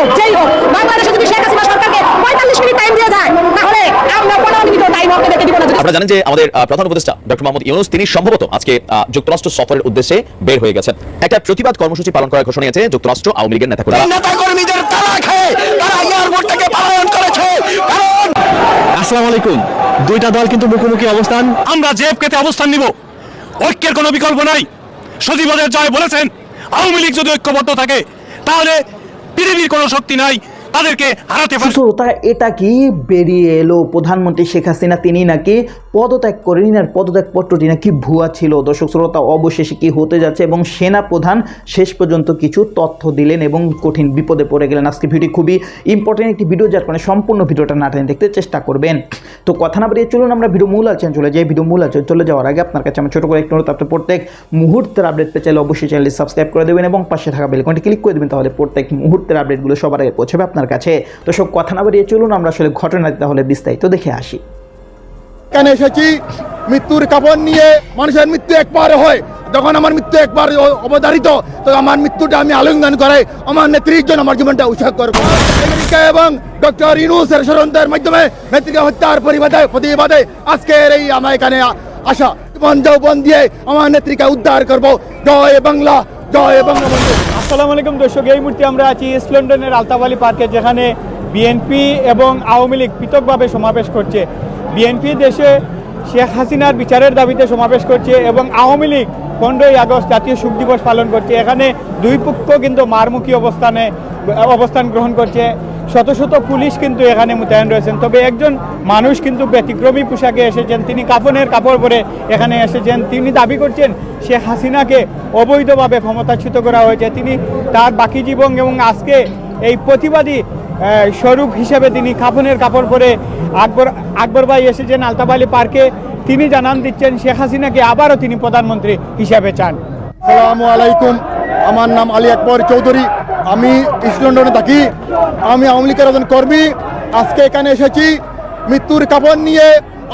হোক যেই হোক বাংলাদেশে যদি শেখ হাসিনা সরকারকে পঁয়তাল্লিশ মিনিট টাইম দিয়ে যায় তাহলে আমরা পনেরো মিনিটও টাইম আপনাদেরকে দিব না। আপনারা জানেন যে আমাদের প্রধান উপদেষ্টা ডক্টর মোহাম্মদ ইউনুস তিনি সম্ভবত আজকে যুক্তরাষ্ট্র সফরের উদ্দেশ্যে বের হয়ে গেছেন। একটা প্রতিবাদ কর্মসূচি পালন করার ঘোষণা নিয়েছে যুক্তরাষ্ট্র আওয়ামী লীগের নেতা কর্মীদের তালা খেয়ে তারা এয়ারপোর্ট থেকে পলায়ন করেছে। কারণ আসসালামু আলাইকুম। দুইটা দল কিন্তু মুখোমুখি অবস্থান। আমরা জেএফকেতে অবস্থান নিব। ঐক্যের কোনো বিকল্প নাই। সজীবদের জয় বলেছেন। আওয়ামী লীগ যদি ঐক্যবদ্ধ থাকে তাহলে পৃথিবীর কোনো শক্তি নাই তাদেরকে হারাতে শ্রোতা এটা কি বেরিয়ে এলো? প্রধানমন্ত্রী শেখ হাসিনা, তিনি নাকি পদত্যাগ করেনি আর পদত্যাগ পত্রটি নাকি ভুয়া ছিল? দর্শক শ্রোতা, অবশেষে কি হতে যাচ্ছে? এবং সেনা প্রধান শেষ পর্যন্ত কিছু তথ্য দিলেন এবং কঠিন বিপদে পড়ে গেলেন। আজকে ভিডিও খুবই ইম্পর্টেন্ট একটি ভিডিও, যার কারণে সম্পূর্ণ ভিডিওটা না দেখতে চেষ্টা করবেন। তো কথা না বাড়িয়ে চলুন আমরা ভিডিও মূল আলোচনা চলে যাই। ভিডিও মূল আলোচনা চলে যাওয়ার আগে আপনার কাছে আমার ছোটো করে একটু অনুরোধ প্রত্যেক মুহূর্তের আপডেট পেয়ে চাইলে অবশ্যই চ্যানেলটি সাবস্ক্রাইব করে দেবেন এবং পাশে থাকা বেলকনটি ক্লিক করে দেবেন, তাহলে প্রত্যেক মুহূর্তের আপডেটগুলো সবার আগে পৌঁছাবে আপনার কাছে। তো সব কথা না বাড়িয়ে চলুন, আমরা আসলে ঘটনা তাহলে বিস্তারিত দেখে আসি। এখানে এসেছি? মৃত্যুর কাপড় নিয়ে মানুষের মৃত্যু একবার হয়। যখন আমার মৃত্যু একবার অবধারিত, তো আমার মৃত্যুটা আমি আলিঙ্গন করে আমার নেত্রীর জন্য আমার জীবনটা উৎসাহ করব। আমেরিকা এবং ডক্টর ইনুসের ষড়যন্ত্রের মাধ্যমে নেত্রীকে হত্যার পরিবাদে, প্রতিবাদে আজকের এই আমার এখানে আসা জীবন যৌবন দিয়ে আমার নেত্রীকে উদ্ধার করব। জয় বাংলা, জয় বঙ্গবন্ধু আসসালামু আলাইকুম দর্শক, এই মুহূর্তে আমরা আছি ইস্ট লন্ডনের আলতাবালি পার্কে, যেখানে বিএনপি এবং আওয়ামী লীগ পৃথকভাবে সমাবেশ করছে। বিএনপি দেশে শেখ হাসিনার বিচারের দাবিতে সমাবেশ করছে এবং আওয়ামী লীগ পনেরোই আগস্ট জাতীয় শোক দিবস পালন করছে। এখানে দুই পক্ষ কিন্তু মারমুখী অবস্থানে, অবস্থান গ্রহণ করছে। শত শত পুলিশ কিন্তু এখানে মোতায়েন রয়েছেন। তবে একজন মানুষ কিন্তু ব্যতিক্রমী পোশাকে এসেছেন। তিনি কাফনের কাপড় পরে এখানে এসেছেন। তিনি দাবি করছেন, শেখ হাসিনাকে অবৈধভাবে ক্ষমতাচ্যুত করা হয়েছে। তিনি তার বাকি জীবন এবং আজকে এই প্রতিবাদী স্বরূপ হিসেবে তিনি কাফনের কাপড় পরে আকবর আকবর ভাই এসেছেন আলতাবালি পার্কে। তিনি জানান দিচ্ছেন, শেখ হাসিনাকে আবারও তিনি প্রধানমন্ত্রী হিসাবে চান। আসসালামু আলাইকুম। আমার নাম আলী আকবর চৌধুরী। আমি ইস্ট লন্ডনে থাকি। আমি আওয়ামী লীগের একজন কর্মী। আজকে এখানে এসেছি। মৃত্যুর কাপড় নিয়ে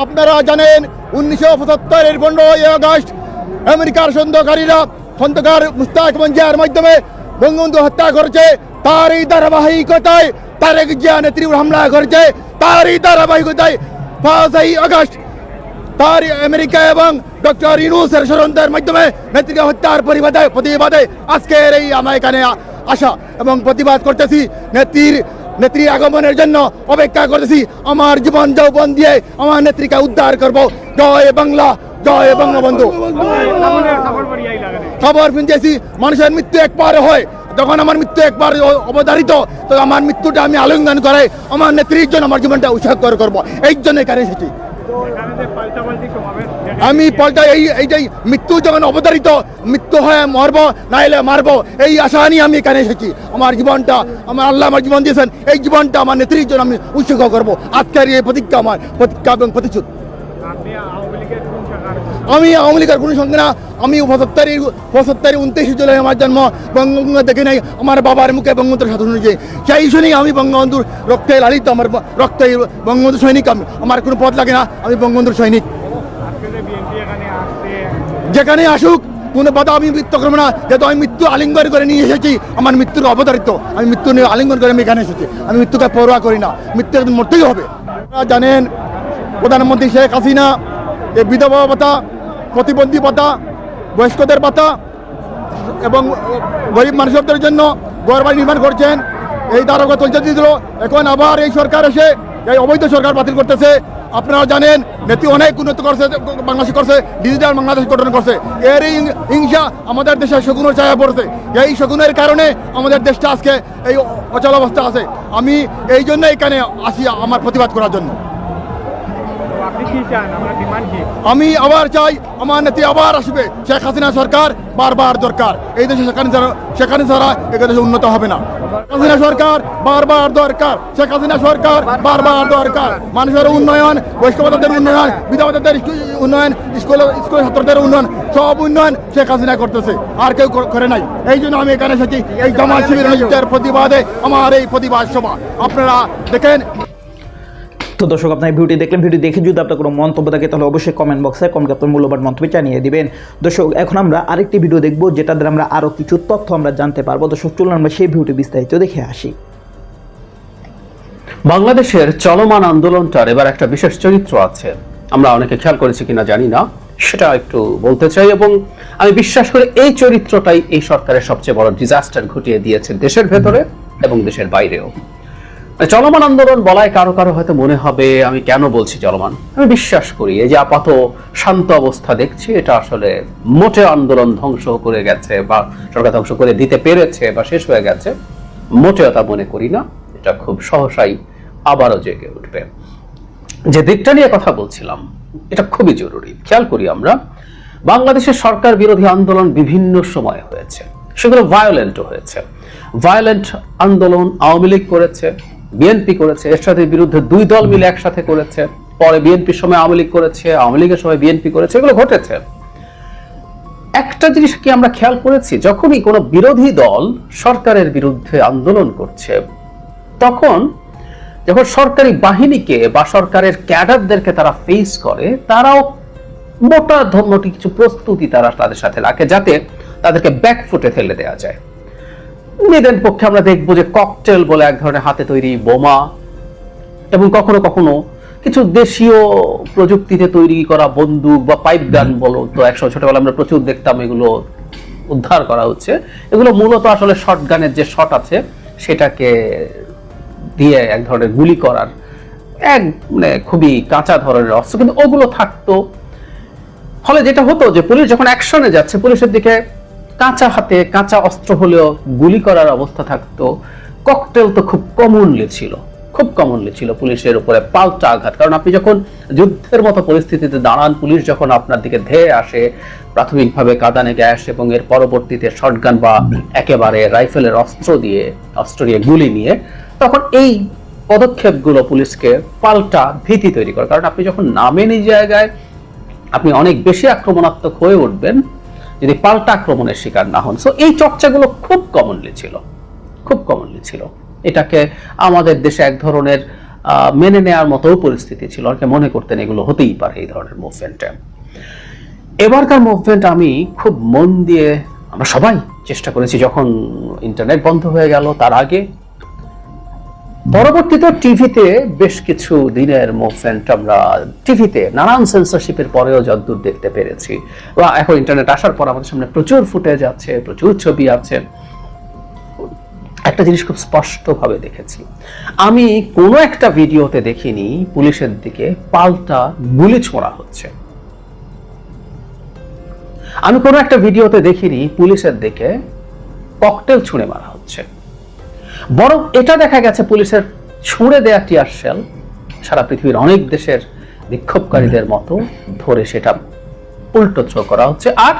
আপনারা জানেন, উনিশশো পঁচাত্তরের পনেরোই আগস্ট আমেরিকার সন্দেহকারীরা খন্দকার মুস্তাক মঞ্জিয়ার মাধ্যমে বঙ্গবন্ধু হত্যা করেছে। তার এই ধারাবাহিকতায় তারেক জিয়া নেত্রীর হামলা করেছে। তার এই ধারাবাহিকতায় পাঁচই আগস্ট তার আমেরিকা এবং ডক্টর ইনুসের ষড়যন্ত্রের মাধ্যমে নেত্রীকে হত্যার পরিবাদে প্রতিবাদে আজকের এই আমার এখানে আ- আসা এবং প্রতিবাদ করতেছি। নেত্রীর নেত্রী আগমনের জন্য অপেক্ষা করতেছি। আমার জীবন যৌবন দিয়ে আমার নেত্রীকে উদ্ধার করব। জয় বাংলা, জয় বঙ্গবন্ধু খবর শুনতেছি, মানুষের মৃত্যু একবার হয়। যখন আমার মৃত্যু একবার অবধারিত, তো আমার মৃত্যুটা আমি আলিঙ্গন করে আমার নেত্রীর জন্য আমার জীবনটা উৎসাহ করব। এই জন্য এখানে এসেছি। আমি পাল্টা এই এইটাই মৃত্যু যখন অবতারিত মৃত্যু হয়ে মরবো, নাইলে মারবো, এই আশা নিয়ে আমি এখানে এসেছি। আমার জীবনটা, আমার আল্লাহ আমার জীবন দিয়েছেন, এই জীবনটা আমার নেত্রীর জন্য আমি উৎসর্গ করব। আজকের এই প্রতিজ্ঞা আমার, প্রতিজ্ঞা এবং প্রতিশ্রুত আমি আওয়ামী লীগের কোনো সঙ্গে না, আমি পঁচাত্তর পঁচাত্তর উনত্রিশে জুলাই আমার জন্ম বঙ্গবন্ধু দেখে নাই, আমার বাবার মুখে বঙ্গবন্ধুর সাথে শুনেছি সেই শুনেই আমি বঙ্গবন্ধুর রক্তে লালিত, আমার রক্তে বঙ্গবন্ধু সৈনিক, আমি আমার কোনো পথ লাগে না, আমি বঙ্গবন্ধুর সৈনিক। যেখানে আসুক, কোনো বাধা আমি মৃত্যু করব না। যেহেতু আমি মৃত্যু আলিঙ্গন করে নিয়ে এসেছি, আমার মৃত্যুর অবতারিত আমি মৃত্যু নিয়ে আলিঙ্গন করে আমি এখানে এসেছি। আমি মৃত্যুকে পরোয়া করি না। মৃত্যু একদিন মরতেই হবে। জানেন, প্রধানমন্ত্রী শেখ হাসিনা এই বিধবা ভাতা, প্রতিবন্ধী ভাতা, বয়স্কদের ভাতা, এবং গরিব মানুষদের জন্য ঘর বাড়ি নির্মাণ করছেন। এই ধারকা চলতে দিল এখন আবার এই সরকার এসে, এই অবৈধ সরকার বাতিল করতেছে। আপনারা জানেন নেতি অনেক উন্নত করছে, বাংলাদেশ করছে ডিজিটাল বাংলাদেশ গঠন করছে। এর হিংসা আমাদের দেশে শকুনের ছায়া পড়ছে। এই শকুনের কারণে আমাদের দেশটা আজকে এই অচল অবস্থা আছে। আমি এই জন্য এখানে আসি আমার প্রতিবাদ করার জন্য। আমি আবার চাই আমার নেত্রী আবার আসবে। শেখ হাসিনা সরকার বারবার দরকার। এই দেশে সেখানে সেখানে ছাড়া এই দেশে উন্নত হবে না। হাসিনা সরকার বারবার দরকার। শেখ হাসিনা সরকার বারবার দরকার। মানুষের উন্নয়ন বৈষ্ণবতাদের উন্নয়ন বিধবাদের উন্নয়ন স্কুল স্কুল ছাত্রদের উন্নয়ন সব উন্নয়ন শেখ হাসিনা করতেছে। আর কেউ করে নাই। এই জন্য আমি এখানে এসেছি। এই জামাত শিবিরের প্রতিবাদে আমার এই প্রতিবাদ সভা। আপনারা দেখেন তো দর্শক, আপনার ভিডিওটি দেখলেন ভিডিও দেখে যদি আপনার কোনো মন্তব্য থাকে, তাহলে অবশ্যই কমেন্ট বক্সে কমেন্ট আপনার মূল্যবান মন্তব্য জানিয়ে দিবেন। দর্শক, এখন আমরা আরেকটি ভিডিও দেখব যেটা দ্বারা আমরা আরও কিছু তথ্য আমরা জানতে পারব। দর্শক, চলুন আমরা সেই ভিডিওটি বিস্তারিত দেখে আসি। বাংলাদেশের চলমান আন্দোলনটার এবার একটা বিশেষ চরিত্র আছে। আমরা অনেকে খেয়াল করেছি কিনা জানি না, সেটা একটু বলতে চাই এবং আমি বিশ্বাস করি এই চরিত্রটাই এই সরকারের সবচেয়ে বড় ডিজাস্টার ঘটিয়ে দিয়েছে দেশের ভেতরে এবং দেশের বাইরেও। চলমান আন্দোলন বলায় কারও কারও হয়তো মনে হবে, আমি কেন বলছি চলমান? আমি বিশ্বাস করি, এই যে আপাত শান্ত অবস্থা দেখছি, এটা আসলে মোটে আন্দোলন ধ্বংস করে গেছে বা সরকার ধ্বংস করে দিতে পেরেছে বা শেষ হয়ে গেছে, মোটেও তা মনে করি না। এটা খুব সহসাই আবারও জেগে উঠবে। যে দিকটা নিয়ে কথা বলছিলাম, এটা খুবই জরুরি। খেয়াল করি আমরা, বাংলাদেশের সরকার বিরোধী আন্দোলন বিভিন্ন সময় হয়েছে। সেগুলো ভায়োলেন্টও হয়েছে। ভায়োলেন্ট আন্দোলন আওয়ামী লীগ করেছে বিএনপি করেছে এরশাদের বিরুদ্ধে দুই দল মিলে একসাথে করেছে, পরে বিএনপির সময় আওয়ামী লীগ করেছে, আওয়ামী লীগের সময় বিএনপি করেছে, এগুলো ঘটেছে। একটা জিনিস কি আমরা খেয়াল করেছি? যখনই কোনো বিরোধী দল সরকারের বিরুদ্ধে আন্দোলন করছে, তখন যখন সরকারি বাহিনীকে বা সরকারের ক্যাডারদেরকে তারা ফেস করে, তারাও মোটা ধর্মটি কিছু প্রস্তুতি তারা তাদের সাথে রাখে, যাতে তাদেরকে ব্যাকফুটে ফেলে দেওয়া যায়। নিদেন পক্ষে আমরা দেখব যে ককটেল বলে এক ধরনের হাতে তৈরি বোমা এবং কখনো কখনো কিছু দেশীয় প্রযুক্তিতে তৈরি করা বন্দুক বা পাইপ গান বলো তো একসময় ছোটবেলা আমরা প্রচুর দেখতাম এগুলো উদ্ধার করা হচ্ছে। এগুলো মূলত আসলে শর্ট গানের যে শট আছে সেটাকে দিয়ে এক ধরনের গুলি করার এক মানে খুবই কাঁচা ধরনের অস্ত্র। কিন্তু ওগুলো থাকতো। ফলে যেটা হতো যে পুলিশ যখন অ্যাকশনে যাচ্ছে পুলিশের দিকে কাঁচা হাতে কাঁচা অস্ত্র হলেও গুলি করার অবস্থা থাকতো। ককটেল তো খুব কমনলি ছিল, খুব কমনলি ছিল পুলিশের উপরে পাল্টা আঘাত। কারণ আপনি যখন যুদ্ধের মতো পরিস্থিতিতে দাঁড়ান, পুলিশ যখন আপনার দিকে ধেয়ে আসে, প্রাথমিকভাবে কাদানে গ্যাস এবং এর পরবর্তীতে শটগান বা একেবারে রাইফেলের অস্ত্র দিয়ে অস্ত্র দিয়ে গুলি নিয়ে, তখন এই পদক্ষেপগুলো পুলিশকে পাল্টা ভীতি তৈরি করে। কারণ আপনি যখন নামেন এই জায়গায়, আপনি অনেক বেশি আক্রমণাত্মক হয়ে উঠবেন যদি পাল্টা আক্রমণের শিকার না হন। সো এই চর্চাগুলো খুব কমনলি ছিল। খুব কমনলি ছিল। এটাকে আমাদের দেশে এক ধরনের মেনে নেওয়ার মতো পরিস্থিতি ছিল। অনেকে মনে করতেন এগুলো হতেই পারে এই ধরনের মুভমেন্টে এবারকার মুভমেন্ট আমি খুব মন দিয়ে আমরা সবাই চেষ্টা করেছি, যখন ইন্টারনেট বন্ধ হয়ে গেল, তার আগে পরবর্তীতে টিভিতে বেশ কিছু দিনের মুভমেন্ট আমরা টিভিতে নানান সেন্সরশিপের পরেও যদ্দূর দেখতে পেরেছি। বা এখন ইন্টারনেট আসার পর আমাদের সামনে প্রচুর ফুটেজ আছে, প্রচুর ছবি আছে। একটা জিনিস খুব স্পষ্টভাবে দেখেছি। আমি কোনো একটা ভিডিওতে দেখিনি পুলিশের দিকে পাল্টা গুলি ছোঁড়া হচ্ছে। আমি কোনো একটা ভিডিওতে দেখিনি পুলিশের দিকে ককটেল ছুঁড়ে মারা বরং এটা দেখা গেছে পুলিশের ছুঁড়ে দেয়া টিয়ার শেল। সারা পৃথিবীর অনেক দেশের বিক্ষোভকারীদের মতো ধরে সেটা উল্টো থ্রো করা হচ্ছে। আর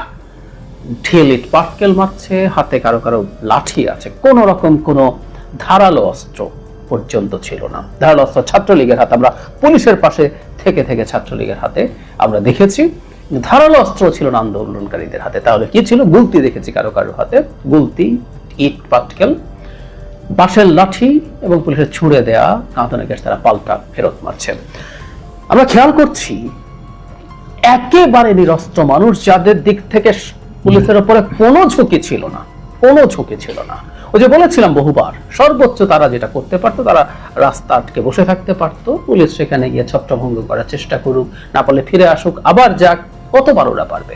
ঢিল ইট পাটকেল মারছে হাতে কারও কারও লাঠি আছে। কোনো রকম কোনো ধারালো অস্ত্র পর্যন্ত ছিল না। ধারালো অস্ত্র ছাত্রলীগের হাতে আমরা পুলিশের পাশে থেকে থেকে ছাত্রলীগের হাতে আমরা দেখেছি। ধারালো অস্ত্র ছিল না আন্দোলনকারীদের হাতে। তাহলে কি ছিল? গুলতি দেখেছি কারও কারও হাতে। গুলতি ইট পাটকেল। বাঁশের লাঠি এবং পুলিশের ছুঁড়ে দেয়া কাঁদানে গ্যাস তারা পাল্টা ফেরত মারছে। আমরা খেয়াল করছি, একেবারে নিরস্ত্র মানুষ যাদের দিক থেকে পুলিশের উপরে কোনো ঝুঁকি ছিল না, কোনো ঝুঁকি ছিল না। ওই যে বলেছিলাম বহুবার, সর্বোচ্চ তারা যেটা করতে পারতো, তারা রাস্তা আটকে বসে থাকতে পারতো। পুলিশ সেখানে গিয়ে ছত্রভঙ্গ করার চেষ্টা করুক, না পারলে ফিরে আসুক, আবার যাক, কতবার ওরা পারবে।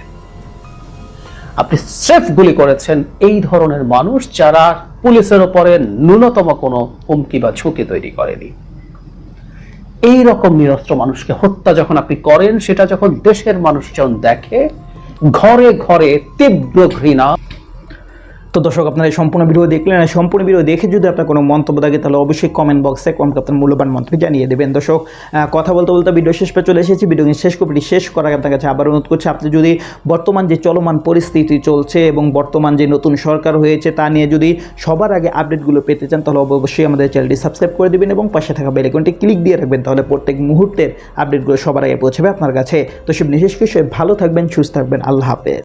আপনি স্রেফ গুলি করেছেন এই ধরনের মানুষ যারা পুলিশের ওপরে ন্যূনতম কোনো হুমকি বা ঝুঁকি তৈরি করেনি। এই রকম নিরস্ত্র মানুষকে হত্যা যখন আপনি করেন, সেটা যখন দেশের মানুষজন দেখে, ঘরে ঘরে তীব্র ঘৃণা তো দর্শক, আপনারা এই সম্পূর্ণ ভিডিও দেখলেন। আর সম্পূর্ণ ভিডিও দেখে যদি আপনার কোনো মন্তব্য থাকে, তাহলে অবশ্যই কমেন্ট বক্সে কমেন্ট আপনার মূল্যবান মন্তব্য জানিয়ে দেবেন। দর্শক কথা বলতে বলতে ভিডিও শেষ পে চলে এসেছি। ভিডিও শেষ করে শেষ করার আপনার কাছে আবার অনুরোধ করছি, আপনি যদি বর্তমান যে চলমান পরিস্থিতি চলছে এবং বর্তমান যে নতুন সরকার হয়েছে, তা নিয়ে যদি সবার আগে আপডেটগুলো পেতে চান, তাহলে অবশ্যই আমাদের চ্যানেলটি সাবস্ক্রাইব করে দেবেন এবং পাশে থাকা বেলাইকনটি ক্লিক দিয়ে রাখবেন, তাহলে প্রত্যেক মুহূর্তের আপডেটগুলো সবার আগে পৌঁছাবে আপনার কাছে। তো সব বিশেষ কিছু, ভালো থাকবেন, সুস্থ থাকবেন, আল্লাহ হাফেজ।